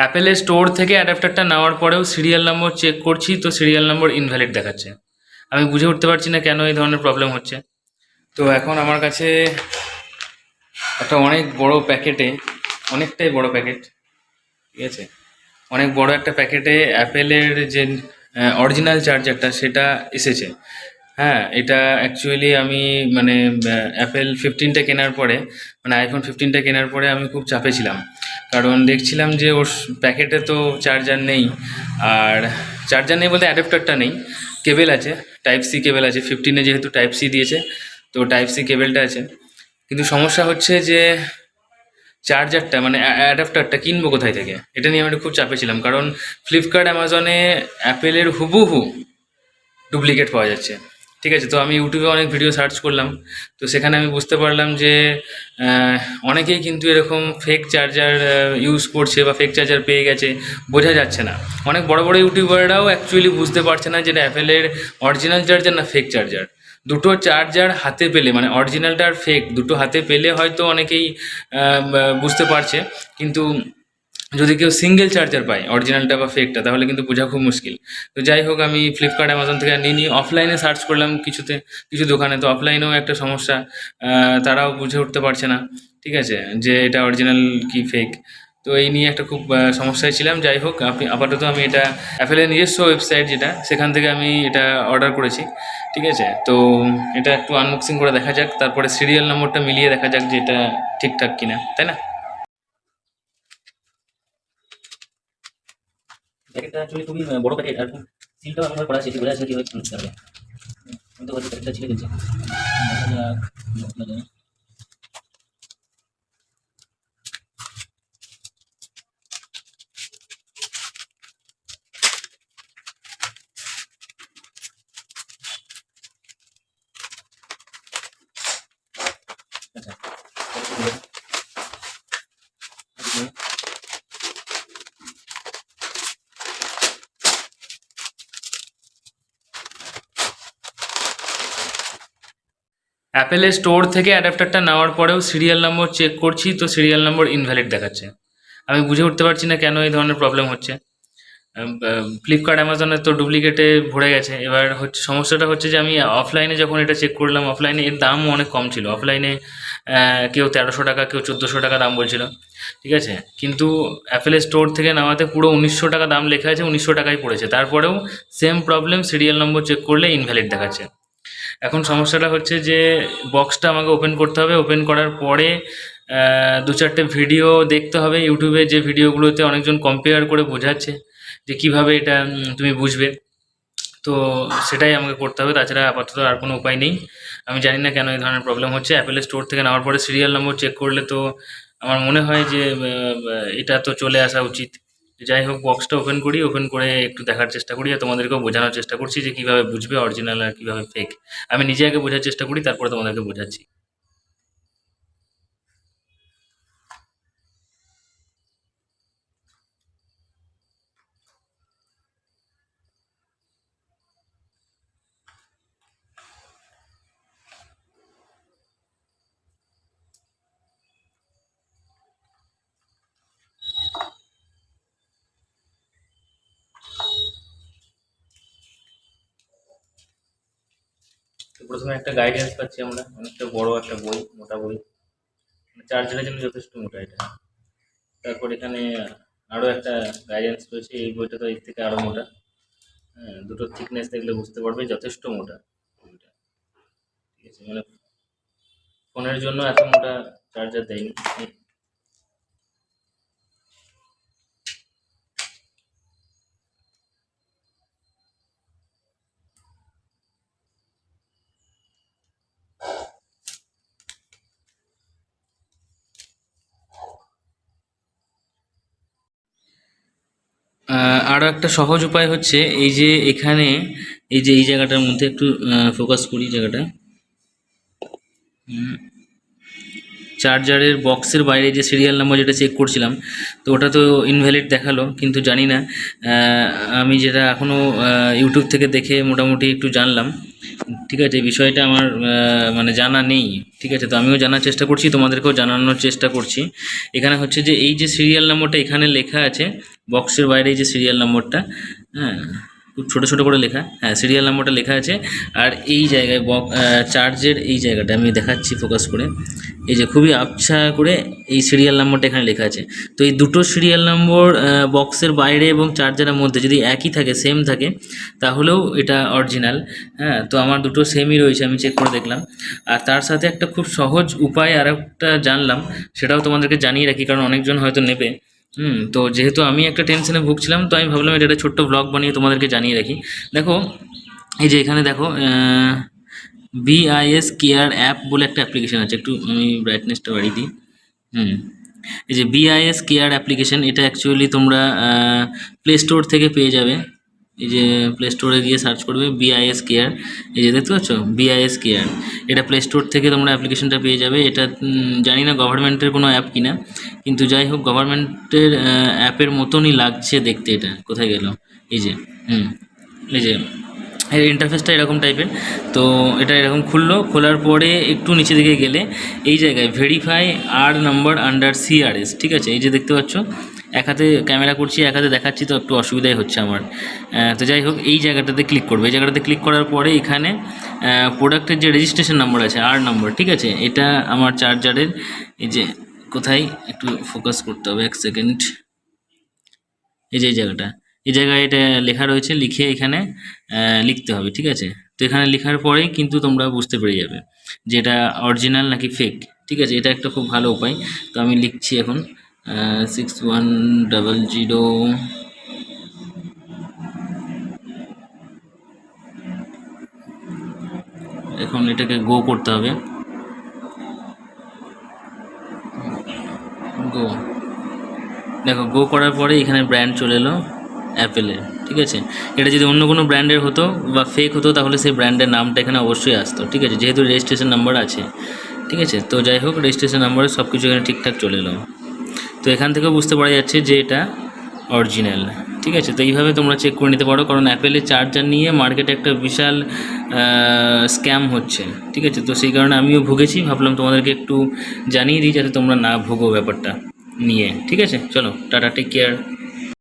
অ্যাপেলের স্টোর থেকে অ্যাডাপ্টারটা নেওয়ার পরেও সিরিয়াল নম্বর চেক করছি, তো সিরিয়াল নম্বর ইনভ্যালিড দেখাচ্ছে। আমি বুঝে উঠতে পারছি না কেন এই ধরনের প্রবলেম হচ্ছে। তো এখন আমার কাছে একটা অনেক বড় প্যাকেটে অনেকটাই বড় প্যাকেট ঠিক আছে? অনেক বড় একটা প্যাকেটে অ্যাপেলের যে অরিজিনাল চার্জারটা সেটা এসেছে। হ্যাঁ এটা অ্যাকচুয়ালি আমি মানে অ্যাপেল ফিফটিনটা কেনার পরে মানে আইফোন ফিফটিনটা কেনার পরে আমি খুব চাপে ছিলাম। কারণ দেখছিলাম যে ওর প্যাকেটে তো চার্জার নেই, আর চার্জার নেই বলতে অ্যাডাপ্টারটা নেই, কেবেল আছে টাইপ সি কেবেল আছে ফিফটিনে যেহেতু টাইপ সি দিয়েছে, তো টাইপ সি কেবেলটা আছে। কিন্তু সমস্যা হচ্ছে যে চার্জারটা মানে অ্যাডাপ্টারটা কিনবো কোথায় থেকে? এটা নিয়ে আমি খুব চাপে ছিলাম, কারণ ফ্লিপকার্ট অ্যামাজনে অ্যাপেলের হুবহু ডুপ্লিকেট পাওয়া যাচ্ছে। ঠিক আছে, তো আমি ইউটিউবে অনেক ভিডিও সার্চ করলাম। তো সেখানে আমি বুঝতে পারলাম যে অনেকেই কিন্তু এরকম ফেক চার্জার ইউজ করছে বা ফেক চার্জার পেয়ে গেছে, বোঝা যাচ্ছে না। অনেক বড় বড় ইউটিউবাররাও অ্যাকচুয়ালি বুঝতে পারছে না যেটা অ্যাপেলের অরিজিনাল চার্জার না ফেক চার্জার দুটো চার্জার হাতে পেলে মানে অরিজিনালটা আর ফেক দুটো হাতে পেলে হয়তো অনেকেই বুঝতে পারছে। কিন্তু যদি কেউ সিঙ্গেল চার্জার পায় অরিজিনালটা বা ফেকটা তাহলে কিন্তু বোঝা খুব মুশকিল। তো যাই হোক, আমি ফ্লিপকার্ট অ্যামাজন থেকে নিয়ে নিই অফলাইনে সার্চ করলাম কিছুতে, কিছু দোকানে। তো অফলাইনেও একটা সমস্যা তারাও বুঝে উঠতে পারছে না, ঠিক আছে? যে এটা অরিজিনাল কি ফেক তো এই নিয়ে একটা খুব সমস্যায় ছিলাম। যাই হোক, আপনি, আপাতত আমি এটা অ্যাপেলের নিজস্ব ওয়েবসাইট যেটা, সেখান থেকে আমি এটা অর্ডার করেছি, ঠিক আছে? তো এটা একটু আনবক্সিং করে দেখা যাক। তারপরে সিরিয়াল নম্বরটা মিলিয়ে দেখা যাক যে এটা ঠিকঠাক কিনা, তাই না? প্যাকেটটা অ্যাকচুয়ালি খুবই আহ, বড় প্যাকেট আর সিলটাও আমার করা আছে বোঝা যাচ্ছে কীভাবে খুলতে হবে আমি তো হয়তো প্যাকেটটা ছিঁড়ে দিচ্ছি দেখা যাক, দেখা যাক। আচ্ছা আচ্ছা অ্যাপেলের স্টোর থেকে অ্যাডাপ্টারটা নেওয়ার পরেও সিরিয়াল নম্বর চেক করছি, তো সিরিয়াল নম্বর ইনভ্যালিড দেখাচ্ছে। আমি বুঝে উঠতে পারছি না কেন এই ধরনের প্রবলেম হচ্ছে। ফ্লিপকার্ট অ্যামাজনে তো ডুপ্লিকেটে ভরে গেছে। এবার হচ্ছে, সমস্যাটা হচ্ছে যে আমি অফলাইনে যখন এটা চেক করলাম অফলাইনে এর দামও অনেক কম ছিল। অফলাইনে কেউ তেরোশো টাকা, কেউ চোদ্দোশো টাকা দাম বলছিল। ঠিক আছে? কিন্তু অ্যাপেলের স্টোর থেকে নেওয়াতে পুরো উনিশশো টাকা দাম লেখা আছে, উনিশশো টাকাই পড়েছে। তারপরেও same problem serial number check করলে ইনভ্যালিড দেখাচ্ছে। এখন সমস্যাটা হচ্ছে যে বক্সটা আমাকে ওপেন করতে হবে। ওপেন করার পরে দু চারটে ভিডিও দেখতে হবে। ইউটিউবে যে ভিডিওগুলোতে অনেকজন কম্পেয়ার করে বোঝাচ্ছে যে কীভাবে এটা তুমি বুঝবে। তো সেটাই আমাকে করতে হবে। তাছাড়া আপাতত আর কোনো উপায় নেই। আমি জানি না কেন এই ধরনের প্রবলেম হচ্ছে। অ্যাপেলের স্টোর থেকে নেওয়ার পরে সিরিয়াল নম্বর চেক করলে তো আমার মনে হয় যে এটা তো চলে আসা উচিত। যাই হোক বক্সটা ওপেন করি ওপেন করে একটু দেখার চেষ্টা করি, আর তোমাদেরকেও বোঝানোর চেষ্টা করছি যে কীভাবে বুঝবে অরিজিনাল আর কীভাবে ফেক আমি নিজে আগে বোঝার চেষ্টা করি, তারপরে তোমাদেরকে বোঝাচ্ছি। প্রথমে একটা গাইডেন্স পাচ্ছি আমরা, অনেকটা বড় একটা বই, মোটা বই। চার্জারের জন্য যথেষ্ট মোটা এটা। তারপর এখানে আরও একটা গাইডেন্স রয়েছে, এই বইটা তো এর থেকে আরও মোটা। হ্যাঁ দুটো থিকনেস দেখলে বুঝতে পারবে, যথেষ্ট মোটা বইটা। ঠিক আছে মানে ফোনের জন্য এত মোটা চার্জার দেয়নি। আরও একটা সহজ উপায় হচ্ছে এই যে এখানে, এই যে এই জায়গাটার মধ্যে একটু ফোকাস করি জায়গাটা। চার্জারের বক্সের বাইরে যে সিরিয়াল নাম্বার যেটা চেক করছিলাম, তো ওটা তো ইনভ্যালিড দেখাল, কিন্তু জানি না আমি যেটা এখনও ইউটিউব থেকে দেখে মোটামুটি একটু জানলাম। ঠিক আছে, এই বিষয়টা আমার মানে জানা নেই, ঠিক আছে, তো আমিও জানার চেষ্টা করছি, তোমাদেরকেও জানানোর চেষ্টা করছি। এখানে হচ্ছে যে, এই যে সিরিয়াল নম্বরটা এখানে লেখা আছে বক্সের বাইরে এই যে সিরিয়াল নম্বরটা হ্যাঁ। ছোটো ছোটো করে লেখা হ্যাঁ সিরিয়াল নাম্বারটা লেখা আছে। আর এই জায়গায় বক চার্জের এই জায়গাটা আমি দেখাচ্ছি ফোকাস করে। এই যে খুবই আবছা করে এই সিরিয়াল নাম্বারটা এখানে লেখা আছে। তো এই দুটো সিরিয়াল নম্বর বক্সের বাইরে এবং চার্জারের মধ্যে যদি একই থাকে সেম থাকে, তাহলেও এটা অরিজিনাল হ্যাঁ তো আমার দুটো সেমই রয়েছে, আমি চেক করে দেখলাম। আর তার সাথে একটা খুব সহজ উপায় আর একটা জানলাম, সেটাও তোমাদেরকে জানিয়ে রাখি, কারণ অনেকজন হয়তো নেবে। হুম, তো যেহেতু আমি একটা টেনশনে ভুগছিলাম, তো আমি ভাবলাম এটা একটা ছোট্ট ব্লগ বানিয়ে তোমাদেরকে জানিয়ে রাখি। দেখো, এই যে এখানে দেখো বিআইএস কেয়ার অ্যাপ বলে একটা অ্যাপ্লিকেশান আছে, একটু আমি ব্রাইটনেসটা বাড়িয়ে দিই। হুম, এই যে বিআইএস কেয়ার অ্যাপ্লিকেশান এটা অ্যাকচুয়ালি তোমরা প্লে স্টোর থেকে পেয়ে যাবে। এই যে প্লে স্টোরে গিয়ে সার্চ করবে বিআইএস কেয়ার এই যে দেখতে পাচ্ছ? বিআইএস কেয়ার এটা প্লে স্টোর থেকে তোমরা অ্যাপ্লিকেশনটা পেয়ে যাবে। এটা জানি না গভর্নমেন্টের কোনো অ্যাপ কিনা। কিন্তু যাই হোক গভর্নমেন্টের অ্যাপের মতনই লাগছে দেখতে এটা। কোথায় গেল? এই যে, হুম, এই যে, এর ইন্টারফেসটা এরকম টাইপের তো এটা এরকম খুললো। খোলার পরে একটু নিচে দিকে গেলে এই জায়গায় ভেরিফাই আর নাম্বার আন্ডার সিআরএস ঠিক আছে? এই যে দেখতে পাচ্ছ? এক হাতে ক্যামেরা করছি, এক হাতে দেখাচ্ছি, তো একটু অসুবিধাই হচ্ছে আমার। তো যাই হোক, এই জায়গাটাতে ক্লিক করবে। এই জায়গাটাতে ক্লিক করার পরে এখানে প্রোডাক্টের যে রেজিস্ট্রেশন নাম্বার আছে আর নাম্বার ঠিক আছে? এটা আমার চার্জারের এই যে, কোথায়? একটু ফোকাস করতে হবে এক সেকেন্ড এই যে, এই জায়গাটা। এই জায়গায় এটা লেখা রয়েছে, লিখে এখানে লিখতে হবে, ঠিক আছে? তো এখানে লেখার পরেই কিন্তু তোমরা বুঝতে পেরে যাবে যে এটা অরিজিনাল নাকি ফেক ঠিক আছে? এটা একটা খুব ভালো উপায়। তো আমি লিখছি এখন। সিক্স ওয়ান ডাবল জিরো এখন এটাকে গো করতে হবে। গো দেখো গো করার পরে এখানে ব্র্যান্ড চলে এলো অ্যাপেলের ঠিক আছে? এটা যদি অন্য কোনো ব্র্যান্ডের হতো বা ফেক হতো, তাহলে সেই ব্র্যান্ডের নামটা এখানে অবশ্যই আসতো, ঠিক আছে? যেহেতু রেজিস্ট্রেশন নাম্বার আছে, ঠিক আছে? তো যাই হোক রেজিস্ট্রেশন নাম্বারে সব কিছু এখানে ঠিকঠাক চলে এলো। তো এখান থেকে বুঝতে পারা যাচ্ছে যে এটা অরিজিনাল ঠিক আছে, তো এইভাবে তোমরা চেক করে নিতে পারো, কারণ অ্যাপেলের চার্জার নিয়ে মার্কেটে একটা বিশাল স্ক্যাম হচ্ছে। ঠিক আছে, তো সেই কারণে আমিও ভুগেছি, ভাবলাম তোমাদেরকে একটু জানিয়ে দিই, যাতে তোমরা না ভুগো ব্যাপারটা নিয়ে। ঠিক আছে, চলো, টাটা টেক কেয়ার